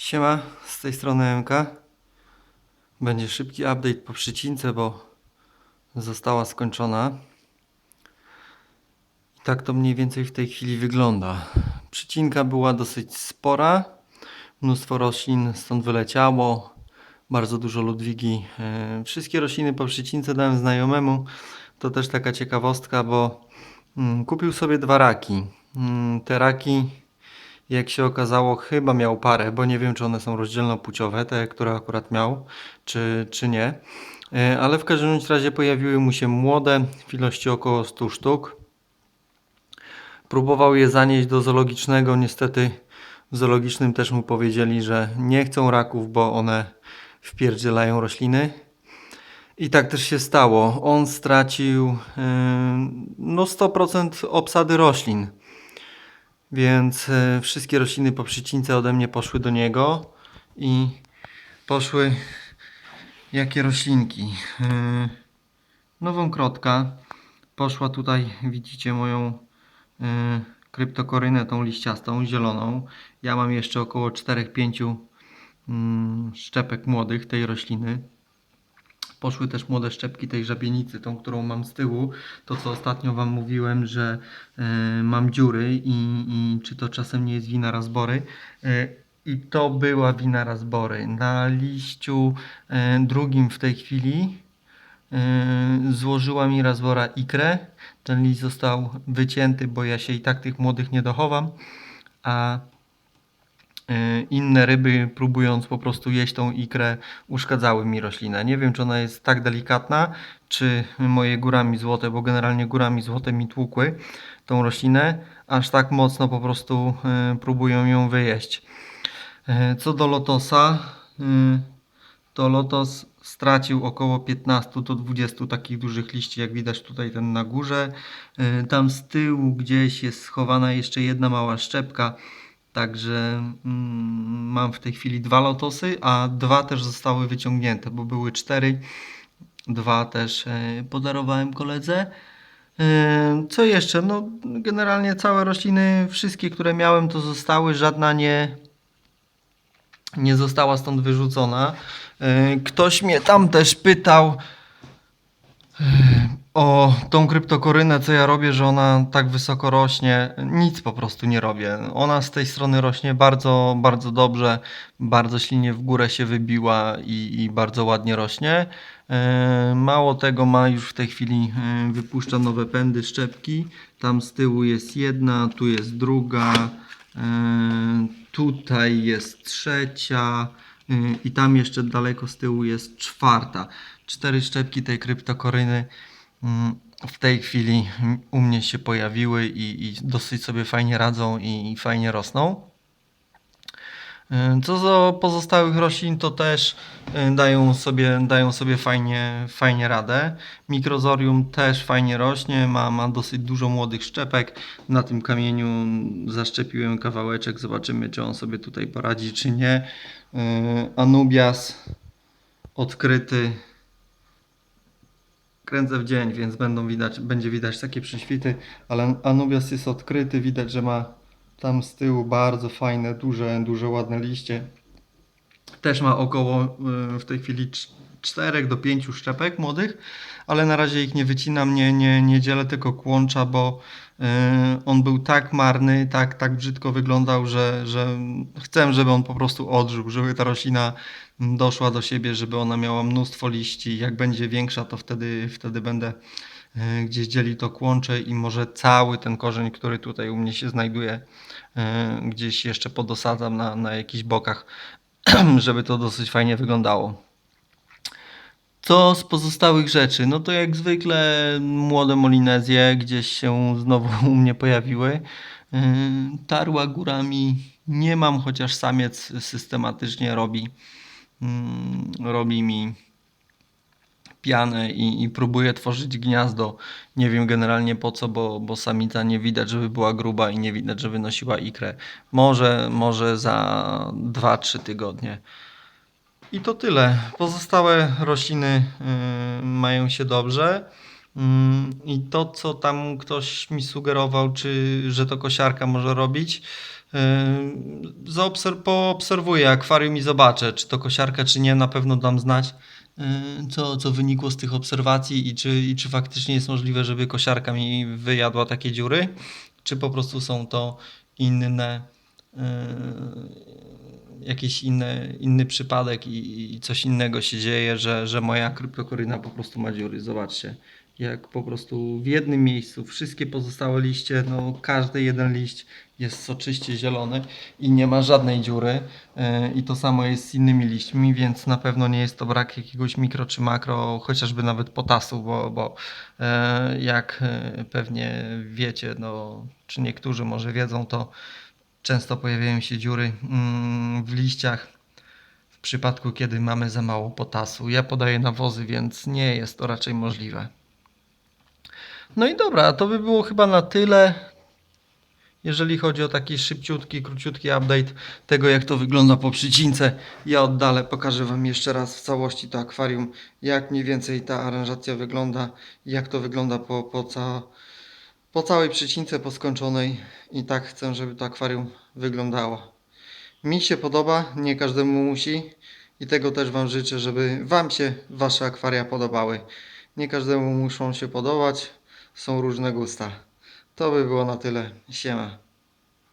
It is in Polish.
Siema, z tej strony MK. Będzie szybki update po przycince, bo została skończona. I tak to mniej więcej w tej chwili wygląda. Przycinka była dosyć spora. Mnóstwo roślin stąd wyleciało. Bardzo dużo ludwigi. E, Wszystkie rośliny po przycince dałem znajomemu. To też taka ciekawostka, bo mm, kupił sobie dwa raki. Mm, Te raki jak się okazało, chyba miał parę, bo nie wiem, czy one są rozdzielnopłciowe, te, które akurat miał, czy, czy nie. E, Ale w każdym razie pojawiły mu się młode w ilości około 100 sztuk. Próbował je zanieść do zoologicznego. Niestety w zoologicznym też mu powiedzieli, że nie chcą raków, bo one wpierdzielają rośliny. I tak też się stało. On stracił yy, no 100% obsady roślin. Więc e, wszystkie rośliny po przycince ode mnie poszły do niego i poszły jakie roślinki. E, nową krotka poszła tutaj, widzicie moją e, kryptokorynę tą liściastą, zieloną. Ja mam jeszcze około 4-5 mm, szczepek młodych tej rośliny. Poszły też młode szczepki tej żabienicy, tą, którą mam z tyłu. To, co ostatnio Wam mówiłem, że e, mam dziury i, i czy to czasem nie jest wina razbory. E, I to była wina razbory. Na liściu e, drugim w tej chwili złożyła mi razbora ikrę. Ten liść został wycięty, bo ja się i tak tych młodych nie dochowam. A inne ryby, próbując po prostu jeść tą ikrę, uszkadzały mi roślinę. Nie wiem, czy ona jest tak delikatna, czy moje górami złote, bo generalnie górami złote mi tłukły tą roślinę, aż tak mocno po prostu e, próbują ją wyjeść. E, Co do lotosa, e, to lotos stracił około 15 do 20 takich dużych liści, jak widać tutaj ten na górze. E, Tam z tyłu gdzieś jest schowana jeszcze jedna mała szczepka. Także mm, mam w tej chwili dwa lotosy, a dwa też zostały wyciągnięte, bo były cztery. Dwa też e, podarowałem koledze. E, Co jeszcze? No, generalnie całe rośliny, wszystkie, które miałem, to zostały. Żadna nie, nie została stąd wyrzucona. E, Ktoś mnie tam też pytał o tą kryptokorynę, co ja robię, że ona tak wysoko rośnie. Nic po prostu nie robię. Ona z tej strony rośnie bardzo, bardzo dobrze, bardzo silnie w górę się wybiła i, i bardzo ładnie rośnie. E, Mało tego, ma już w tej chwili, e, wypuszcza nowe pędy, szczepki. Tam z tyłu jest jedna, tu jest druga, e, tutaj jest trzecia i tam jeszcze daleko z tyłu jest czwarta. Cztery szczepki tej kryptokoryny w tej chwili u mnie się pojawiły i, i dosyć sobie fajnie radzą i, i fajnie rosną. E, Co do pozostałych roślin, to też e, dają sobie, dają sobie fajnie, fajnie radę. Mikrozorium też fajnie rośnie, ma, ma dosyć dużo młodych szczepek. Na tym kamieniu zaszczepiłem kawałeczek, zobaczymy czy on sobie tutaj poradzi, czy nie. E, Anubias odkryty. Kręcę w dzień, więc będą widać, będzie widać takie prześwity, ale Anubias jest odkryty, widać, że ma tam z tyłu bardzo fajne, duże, duże, ładne liście. Też ma około y, w tej chwili 4 do 5 szczepek młodych, ale na razie ich nie wycinam, nie, nie, nie dzielę, tylko kłącza, bo on był tak marny, tak, tak brzydko wyglądał, że, że chcę, żeby on po prostu odżył, żeby ta roślina doszła do siebie, żeby ona miała mnóstwo liści. Jak będzie większa, to wtedy, wtedy będę y, gdzieś dzielił to kłącze i może cały ten korzeń, który tutaj u mnie się znajduje, y, gdzieś jeszcze podosadzam na, na jakichś bokach, żeby to dosyć fajnie wyglądało. Co z pozostałych rzeczy? No to jak zwykle młode molinezje gdzieś się znowu u mnie pojawiły. Yy, Tarła górami nie mam, chociaż samiec systematycznie robi, mm, robi mi pianę i, i próbuje tworzyć gniazdo. Nie wiem generalnie po co, bo, bo samica nie widać, żeby była gruba i nie widać, że wynosiła ikrę. Może, może za 2-3 tygodnie. I to tyle. Pozostałe rośliny y, mają się dobrze. Mm, I to, co tam ktoś mi sugerował, czy że to kosiarka może robić, zaobser- poobserwuję akwarium i zobaczę, czy to kosiarka, czy nie. Na pewno dam znać, yy, co, co wynikło z tych obserwacji i czy, i czy faktycznie jest możliwe, żeby kosiarka mi wyjadła takie dziury, czy po prostu są to inne, jakiś inny, inny przypadek i, i coś innego się dzieje, że, że moja kryptokoryna po prostu ma dziury. Zobaczcie, jak po prostu w jednym miejscu wszystkie pozostałe liście, no każdy jeden liść jest soczyście zielony i nie ma żadnej dziury. Yy, I to samo jest z innymi liśćmi, więc na pewno nie jest to brak jakiegoś mikro czy makro, chociażby nawet potasu, bo, bo e, jak e, pewnie wiecie, no, czy niektórzy może wiedzą, to często pojawiają się dziury mm, w liściach w przypadku, kiedy mamy za mało potasu. Ja podaję nawozy, więc nie jest to raczej możliwe. No i dobra, to by było chyba na tyle. Jeżeli chodzi o taki szybciutki, króciutki update tego, jak to wygląda po przycince, ja oddalę, pokażę Wam jeszcze raz w całości to akwarium, jak mniej więcej ta aranżacja wygląda, jak to wygląda po, po, ca, po całej przycince, po skończonej i tak chcę, żeby to akwarium wyglądało. Mi się podoba, nie każdemu musi i tego też Wam życzę, żeby Wam się Wasze akwaria podobały. Nie każdemu muszą się podobać, są różne gusta. To by było na tyle. Siema.